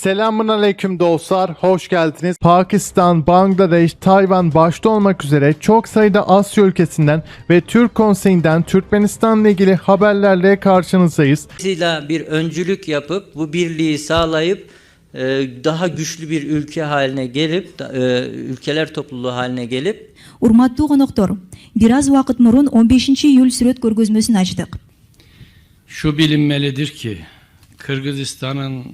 Selamun aleyküm dostlar, hoş geldiniz. Pakistan, Bangladeş, Tayvan başta olmak üzere çok sayıda Asya ülkesinden ve Türk Konseyi'nden Türkmenistan'la ilgili haberlerle karşınızdayız. Dolayısıyla bir öncülük yapıp bu birliği sağlayıp e, daha güçlü bir ülke haline gelip e, ülkeler topluluğu haline gelip Urmatlı konuklar, biraz vakit murun 15. Eylül Sürüt Görgüzmesini açtık. Şu bilinmelidir ki Kırgızistan'ın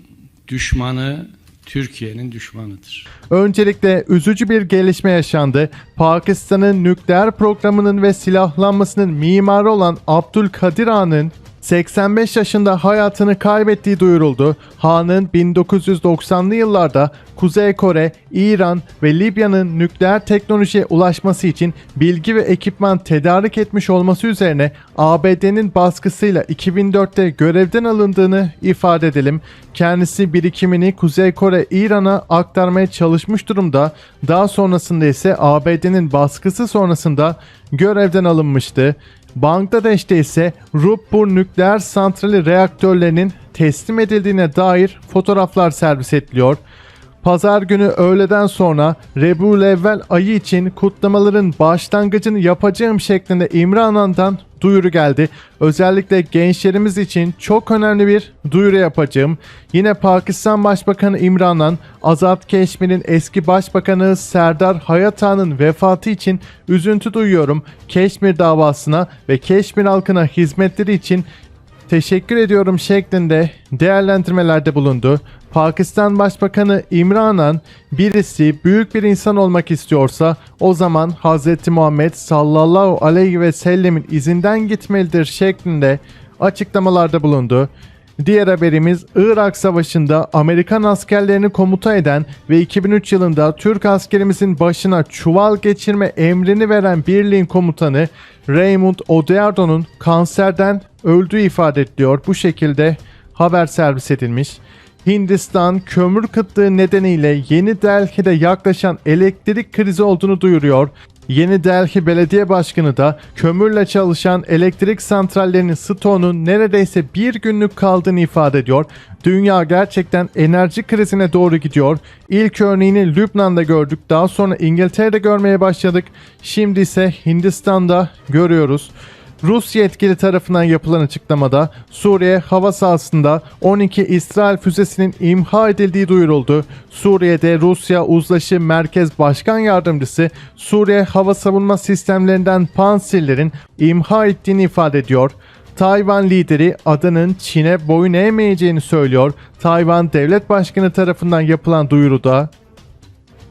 düşmanı Türkiye'nin düşmanıdır. Öncelikle üzücü bir gelişme yaşandı. Pakistan'ın nükleer programının ve silahlanmasının mimarı olan Abdülkadir Han'ın 85 yaşında hayatını kaybettiği duyuruldu. Han'ın 1990'lı yıllarda Kuzey Kore, İran ve Libya'nın nükleer teknolojiye ulaşması için bilgi ve ekipman tedarik etmiş olması üzerine ABD'nin baskısıyla 2004'te görevden alındığını ifade edelim. Kendisi birikimini Kuzey Kore, İran'a aktarmaya çalışmış durumda. Daha sonrasında ise ABD'nin baskısı sonrasında görevden alınmıştı. Bangladeş'te ise Ruppur nükleer santrali reaktörlerinin teslim edildiğine dair fotoğraflar servis ediliyor. Pazar günü öğleden sonra Rebulevvel ayı için kutlamaların başlangıcını yapacağım şeklinde İmranan'dan duyuru geldi. Özellikle gençlerimiz için çok önemli bir duyuru yapacağım. Yine Pakistan Başbakanı İmranan, Azad Keşmir'in eski başbakanı Serdar Hayata'nın vefatı için üzüntü duyuyorum. Keşmir davasına ve Keşmir halkına hizmetleri için teşekkür ediyorum şeklinde değerlendirmelerde bulundu. Pakistan Başbakanı İmranan birisi büyük bir insan olmak istiyorsa o zaman Hz. Muhammed sallallahu aleyhi ve sellemin izinden gitmelidir şeklinde açıklamalarda bulundu. Diğer haberimiz Irak Savaşı'nda Amerikan askerlerini komuta eden ve 2003 yılında Türk askerimizin başına çuval geçirme emrini veren birliğin komutanı Raymond Odierdo'nun kanserden öldüğü ifade ediliyor. Bu şekilde haber servis edilmiş. Hindistan kömür kıtlığı nedeniyle Yeni Delhi'de yaklaşan elektrik krizi olduğunu duyuruyor. Yeni Delhi Belediye Başkanı da kömürle çalışan elektrik santrallerinin stoğunun neredeyse bir günlük kaldığını ifade ediyor. Dünya gerçekten enerji krizine doğru gidiyor. İlk örneğini Lübnan'da gördük. Daha sonra İngiltere'de görmeye başladık. Şimdi ise Hindistan'da görüyoruz. Rus yetkili tarafından yapılan açıklamada Suriye hava sahasında 12 İsrail füzesinin imha edildiği duyuruldu. Suriye'de Rusya Uzlaşı Merkez Başkan Yardımcısı Suriye hava savunma sistemlerinden Pantsirlerin imha ettiğini ifade ediyor. Tayvan lideri adanın Çin'e boyun eğmeyeceğini söylüyor. Tayvan Devlet Başkanı tarafından yapılan duyuruda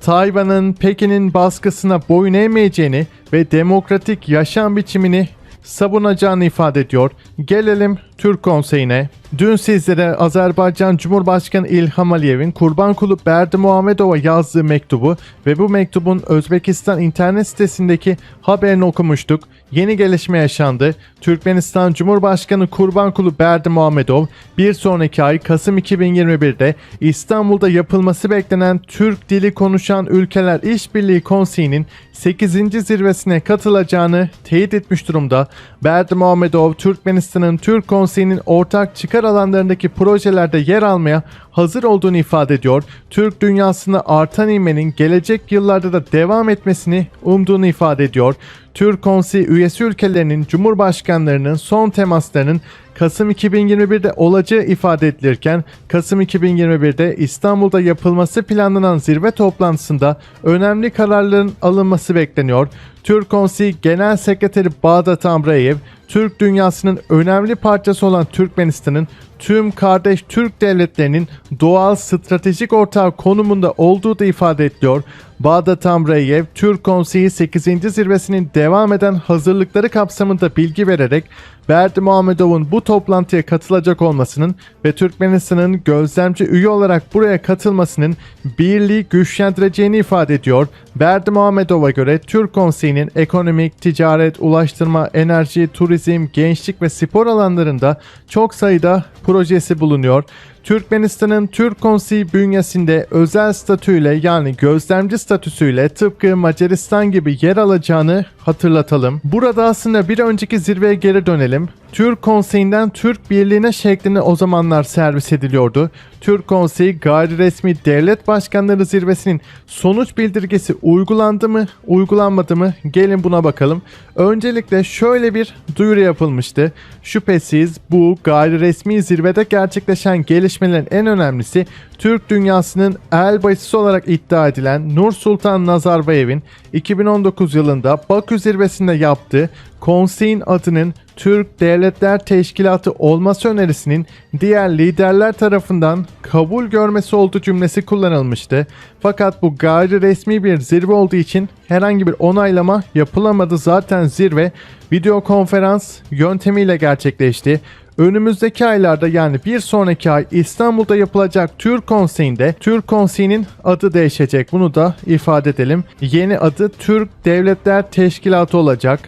Tayvan'ın Pekin'in baskısına boyun eğmeyeceğini ve demokratik yaşam biçimini savunacağını ifade ediyor. Gelelim Türk Konseyi'ne. Dün sizlere Azerbaycan Cumhurbaşkanı İlham Aliyev'in Kurban Kulu Berdi Muhammedova yazdığı mektubu ve bu mektubun Özbekistan internet sitesindeki haberini okumuştuk. Yeni gelişme yaşandı. Türkmenistan Cumhurbaşkanı Kurban Kulu Berdi Muhammedov bir sonraki ay Kasım 2021'de İstanbul'da yapılması beklenen Türk dili konuşan ülkeler İşbirliği Konseyi'nin 8. zirvesine katılacağını teyit etmiş durumda. Berdi Muhammedov Türkmenistan'ın Türk Konseyi'nin ortak çıkar alanlarındaki projelerde yer almaya hazır olduğunu ifade ediyor. Türk dünyasında artan ivmenin gelecek yıllarda da devam etmesini umduğunu ifade ediyor. Türk Konseyi üyesi ülkelerinin cumhurbaşkanlarının son temaslarının Kasım 2021'de olacağı ifade edilirken Kasım 2021'de İstanbul'da yapılması planlanan zirve toplantısında önemli kararların alınması bekleniyor. Türk Konseyi Genel Sekreteri Bağdat Amrayev, Türk dünyasının önemli parçası olan Türkmenistan'ın tüm kardeş Türk devletlerinin doğal stratejik ortağı konumunda olduğu da ifade ediliyor. Bağdat Amrayev, Türk Konseyi 8. zirvesinin devam eden hazırlıkları kapsamında bilgi vererek Berdi Muhammedov'un bu toplantıya katılacak olmasının ve Türkmenistan'ın gözlemci üye olarak buraya katılmasının birliği güçlendireceğini ifade ediyor. Berdi Muhammedov'a göre Türk Konseyi'nin ekonomik, ticaret, ulaştırma, enerji, turizm, gençlik ve spor alanlarında çok sayıda projesi bulunuyor. Türkmenistan'ın Türk Konseyi bünyesinde özel statüyle yani gözlemci statüsüyle tıpkı Macaristan gibi yer alacağını hatırlatalım. Burada aslında bir önceki zirveye geri dönelim. Türk Konseyi'nden Türk Birliği'ne şeklinde o zamanlar servis ediliyordu. Türk Konseyi gayri resmi devlet başkanları zirvesinin sonuç bildirgesi uygulandı mı, uygulanmadı mı? Gelin buna bakalım. Öncelikle şöyle bir duyuru yapılmıştı. Şüphesiz bu gayri resmi zirvede gerçekleşen gelişmelerin en önemlisi Türk dünyasının el başısı olarak iddia edilen Nur Sultan Nazarbayev'in 2019 yılında Bakü zirvesinde yaptığı konseyin adının Türk Devletler Teşkilatı olması önerisinin diğer liderler tarafından kabul görmesi olduğu cümlesi kullanılmıştı. Fakat bu gayri resmi bir zirve olduğu için herhangi bir onaylama yapılamadı. Zaten zirve video konferans yöntemiyle gerçekleşti. Önümüzdeki aylarda yani bir sonraki ay İstanbul'da yapılacak Türk Konseyi'nde Türk Konseyi'nin adı değişecek. Bunu da ifade edelim. Yeni adı Türk Devletler Teşkilatı olacak.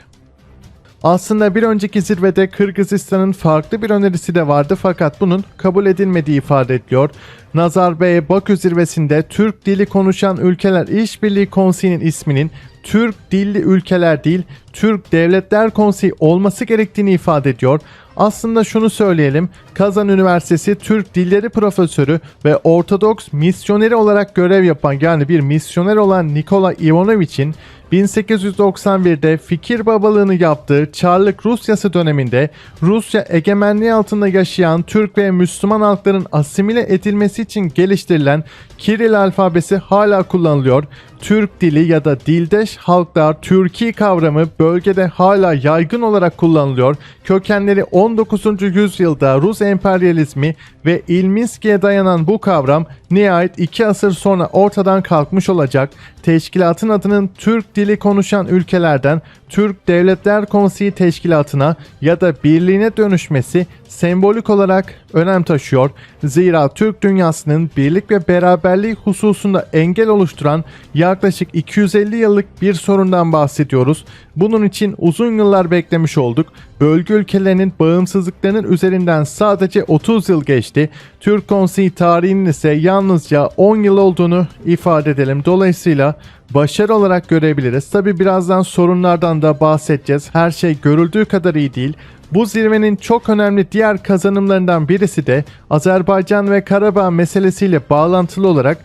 Aslında bir önceki zirvede Kırgızistan'ın farklı bir önerisi de vardı fakat bunun kabul edilmediği ifade ediliyor. Nazarbayev Bakü zirvesinde Türk dili konuşan ülkeler İşbirliği Konseyi'nin isminin Türk dilli ülkeler değil Türk Devletler Konseyi olması gerektiğini ifade ediyor. Aslında şunu söyleyelim. Kazan Üniversitesi Türk Dilleri Profesörü ve Ortodoks misyoneri olarak görev yapan yani bir misyoner olan Nikola Ivanovich'in 1891'de fikir babalığını yaptığı Çarlık Rusyası döneminde Rusya egemenliği altında yaşayan Türk ve Müslüman halkların asimile edilmesi için geliştirilen Kiril alfabesi hala kullanılıyor. Türk dili ya da dildeş halklar Türkiye kavramı bölgede hala yaygın olarak kullanılıyor. Kökenleri 19. yüzyılda Rus emperyalizmi ve İlminski'ye dayanan bu kavram nihayet iki asır sonra ortadan kalkmış olacak. Teşkilatın adının Türk dili konuşan ülkelerden Türk Devletler Konseyi Teşkilatı'na ya da birliğine dönüşmesi sembolik olarak önem taşıyor. Zira Türk dünyasının birlik ve beraberliği hususunda engel oluşturan yaklaşık 250 yıllık bir sorundan bahsediyoruz. Bunun için uzun yıllar beklemiş olduk. Bölge ülkelerinin bağımsızlıklarının üzerinden sadece 30 yıl geçti. Türk Konseyi tarihinin ise yalnızca 10 yıl olduğunu ifade edelim. Dolayısıyla başarı olarak görebiliriz. Tabi birazdan sorunlardan da bahsedeceğiz. Her şey görüldüğü kadar iyi değil. Bu zirvenin çok önemli diğer kazanımlarından birisi de Azerbaycan ve Karabağ meselesiyle bağlantılı olarak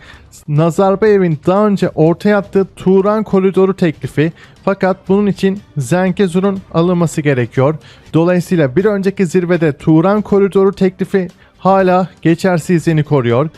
Nazarbayev'in daha önce ortaya attığı Turan koridoru teklifi fakat bunun için Zenkezur'un alınması gerekiyor. Dolayısıyla bir önceki zirvede Turan koridoru teklifi hala geçersizliğini koruyor.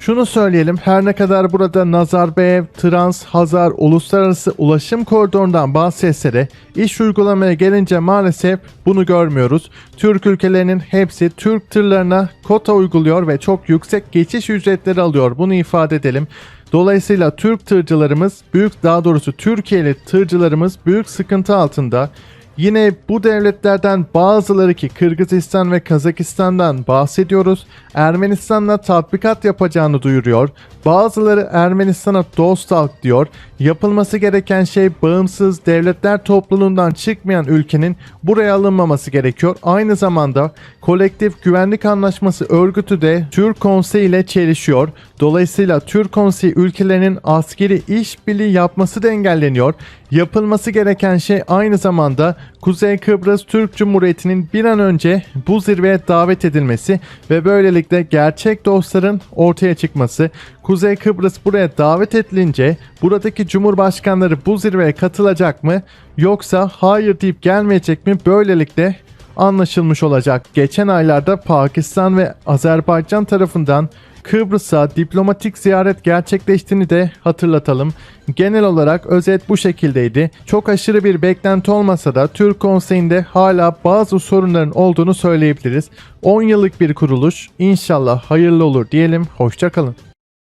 Şunu söyleyelim her ne kadar burada Nazarbayev, Trans, Hazar Uluslararası Ulaşım Koridorundan bahsetse de iş uygulamaya gelince maalesef bunu görmüyoruz. Türk ülkelerinin hepsi Türk tırlarına kota uyguluyor ve çok yüksek geçiş ücretleri alıyor. Bunu ifade edelim. Dolayısıyla Türk tırcılarımız büyük daha doğrusu Türkiye'li tırcılarımız büyük sıkıntı altında. Yine bu devletlerden bazıları ki Kırgızistan ve Kazakistan'dan bahsediyoruz. Ermenistan'la tatbikat yapacağını duyuruyor. Bazıları Ermenistan'a dost halk diyor. Yapılması gereken şey bağımsız devletler topluluğundan çıkmayan ülkenin buraya alınmaması gerekiyor. Aynı zamanda kolektif güvenlik anlaşması örgütü de Türk Konseyi ile çelişiyor. Dolayısıyla Türk Konseyi ülkelerinin askeri işbirliği yapması da engelleniyor. Yapılması gereken şey aynı zamanda Kuzey Kıbrıs Türk Cumhuriyeti'nin bir an önce bu zirveye davet edilmesi ve böylelikle gerçek dostların ortaya çıkması. Kuzey Kıbrıs buraya davet edilince buradaki cumhurbaşkanları bu zirveye katılacak mı yoksa hayır deyip gelmeyecek mi? Böylelikle anlaşılmış olacak. Geçen aylarda Pakistan ve Azerbaycan tarafından Kıbrıs'a diplomatik ziyaret gerçekleştiğini de hatırlatalım. Genel olarak özet bu şekildeydi. Çok aşırı bir beklenti olmasa da Türk Konseyi'nde hala bazı sorunların olduğunu söyleyebiliriz. 10 yıllık bir kuruluş. İnşallah hayırlı olur diyelim. Hoşçakalın.